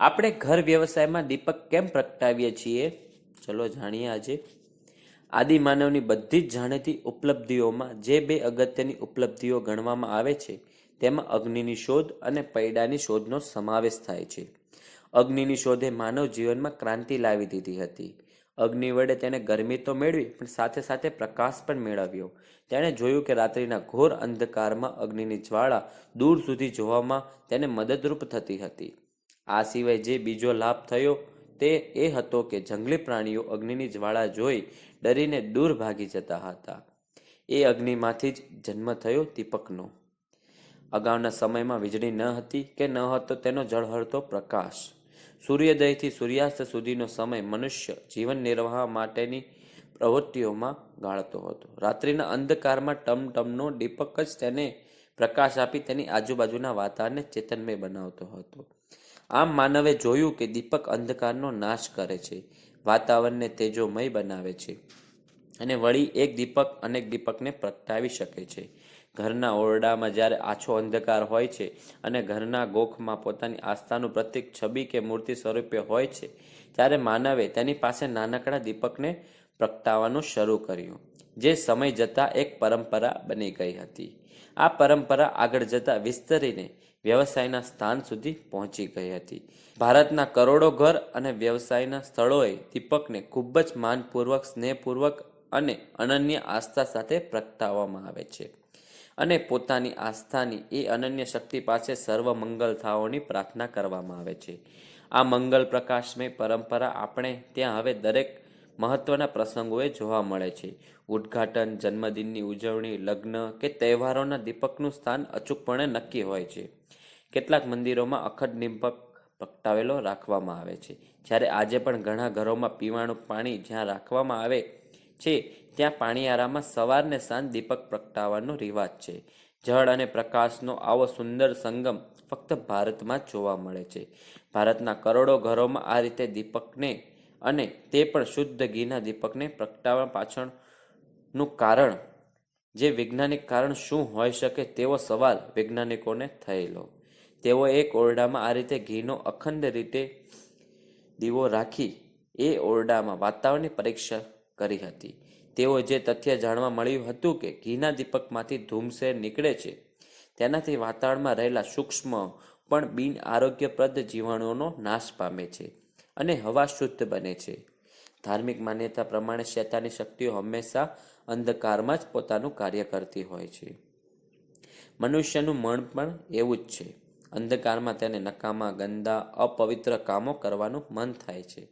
આપણે ઘર વ્યવસાયમાં દીપક કેમ પ્રગટાવીએ છીએ? ચલો જાણીએ આજે. આદિમાનવની બધી જ જાણીતી ઉપલબ્ધિઓમાં જે બે અગત્યની ઉપલબ્ધિઓ ગણવામાં આવે છે, તેમાં અગ્નિની શોધ અને પૈડાની શોધનો સમાવેશ થાય છે. અગ્નિની શોધે માનવ જીવનમાં ક્રાંતિ લાવી દીધી હતી. અગ્નિ વડે તેને ગરમી તો મેળવી, પણ સાથે સાથે પ્રકાશ પણ મેળવ્યો. તેણે જોયું કે રાત્રિના ઘોર અંધકારમાં અગ્નિની જ્વાળા દૂર સુધી જોવામાં તેને મદદરૂપ થતી હતી. આ સિવાય જે બીજો લાભ થયો તે એ હતો કે જંગલી પ્રાણીઓ અગ્નિની જ્વાળા જોઈ ડરીને દૂર ભાગી જતા હતા. એ અગ્નિમાંથી જ જન્મ થયો દીપકનો. અગાઉના સમયમાં વીજળી ન હતી કે ન હતો તેનો જળહળતો પ્રકાશ. સૂર્યોદયથી સૂર્યાસ્ત સુધીનો સમય મનુષ્ય જીવન નિર્વાહ માટેની પ્રવૃત્તિઓમાં ગાળતો હતો. રાત્રિના અંધકારમાં ટમટમનો દીપક જ તેને પ્રકાશ આપી તેની આજુબાજુના વાતાવરણને ચેતનમય બનાવતો હતો. આમ માનવે જોયું કે દીપક અંધકારનો નાશ કરે છે, વાતાવરણને તેજોમય બનાવે છે. અને વળી એક દીપક અનેક દીપકને પ્રગટાવી શકે છે. ઘરના ઓરડામાં જ્યારે આછો અંધકાર હોય છે અને ઘરના ગોખમાં પોતાની આસ્થાનું પ્રતીક છબી કે મૂર્તિ સ્વરૂપે હોય છે, ત્યારે માનવે તેની પાસે નાનકડા દીપકને પ્રગટાવવાનું શરૂ કર્યું, જે સમય જતાં એક પરંપરા બની ગઈ હતી. આ પરંપરા આગળ જતાં વિસ્તરીને વ્યવસાયના સ્થાન સુધી પહોંચી ગઈ હતી. ભારતના કરોડો ઘર અને વ્યવસાયના સ્થળોએ દીપકને ખૂબ જ માનપૂર્વક, સ્નેહપૂર્વક અને અનન્ય આસ્થા સાથે પ્રગટાવવામાં આવે છે. અને પોતાની આસ્થાની એ અનન્ય શક્તિ પાસે સર્વ મંગલ થાઓની પ્રાર્થના કરવામાં આવે છે. આ મંગલ પ્રકાશમય પરંપરા આપણે ત્યાં હવે દરેક મહત્વના પ્રસંગોએ જોવા મળે છે. ઉદ્ઘાટન, જન્મદિનની ઉજવણી, લગ્ન કે તહેવારોના દીપકનું સ્થાન અચૂકપણે નક્કી હોય છે. કેટલાક મંદિરોમાં અખંડ દીપક પ્રગટાવેલો રાખવામાં આવે છે. જ્યારે આજે પણ ઘણા ઘરોમાં પીવાનું પાણી જ્યાં રાખવામાં આવે છે. ત્યાં પાણીયારામાં સવારને સાંજ દીપક પ્રગટાવવાનો રિવાજ છે. જળ અને પ્રકાશનો આવો સુંદર સંગમ ફક્ત ભારતમાં જોવા મળે છે. ભારતના કરોડો ઘરોમાં આ રીતે દીપકને અને તે પણ શુદ્ધ ઘીના દીપકને પ્રગટાવવા પાછળનું કારણ, જે વૈજ્ઞાનિક કારણ શું હોઈ શકે તેવો સવાલ વૈજ્ઞાનિકોને થયેલો. તેઓ એક ઓરડામાં આ રીતે ઘીનો અખંડ રીતે દીવો રાખી એ ઓરડામાં વાતાવરણની પરીક્ષા કરી હતી. તેઓ જે તથ્ય જાણવા મળ્યું હતું કે ઘીના દીપકમાંથી ધૂમસેર નીકળે છે, તેનાથી વાતાવરણમાં રહેલા સૂક્ષ્મ પણ બિન આરોગ્યપ્રદ જીવાણુઓનો નાશ પામે છે અને હવા શુદ્ધ બને છે. ધાર્મિક માન્યતા પ્રમાણે શેતાની શક્તિઓ હંમેશા અંધકારમાં જ પોતાનું કાર્ય કરતી હોય છે. મનુષ્યનું મન પણ એવું જ છે. અંધકારમાં તેને નકામા, ગંદા, અપવિત્ર કામો કરવાનું મન થાય છે.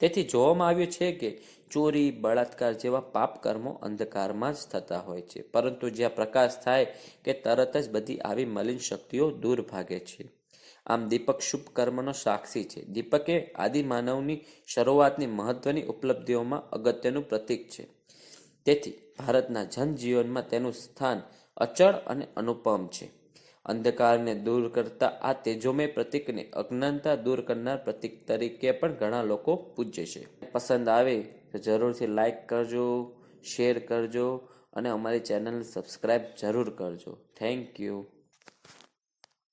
તેથી જોવામાં આવ્યું છે કે ચોરી, બળાત્કાર જેવા પાપ કર્મો અંધકારમાં જ થતા હોય છે. પરંતુ જ્યાં પ્રકાશ થાય કે તરત જ બધી આવી મલિન શક્તિઓ દૂર ભાગે છે. આમ દીપક શુભ કર્મનો સાક્ષી છે. દીપકે આદિ આદિમાનવની શરૂઆતની મહત્વની ઉપલબ્ધિઓમાં અગત્યનું પ્રતીક છે. તેથી ભારતના જનજીવનમાં તેનું સ્થાન અચળ અને અનુપમ છે. અંધકારને દૂર કરતા આ તેજોમય પ્રતિકને અજ્ઞાનતા દૂર કરનાર પ્રતીક તરીકે પણ ઘણા લોકો પૂજ્ય છે. પસંદ આવે તો જરૂરથી લાઈક કરજો શેર કરજો અને અમારી ચેનલ સબસ્ક્રાઈબ જરૂર કરજો. Thank you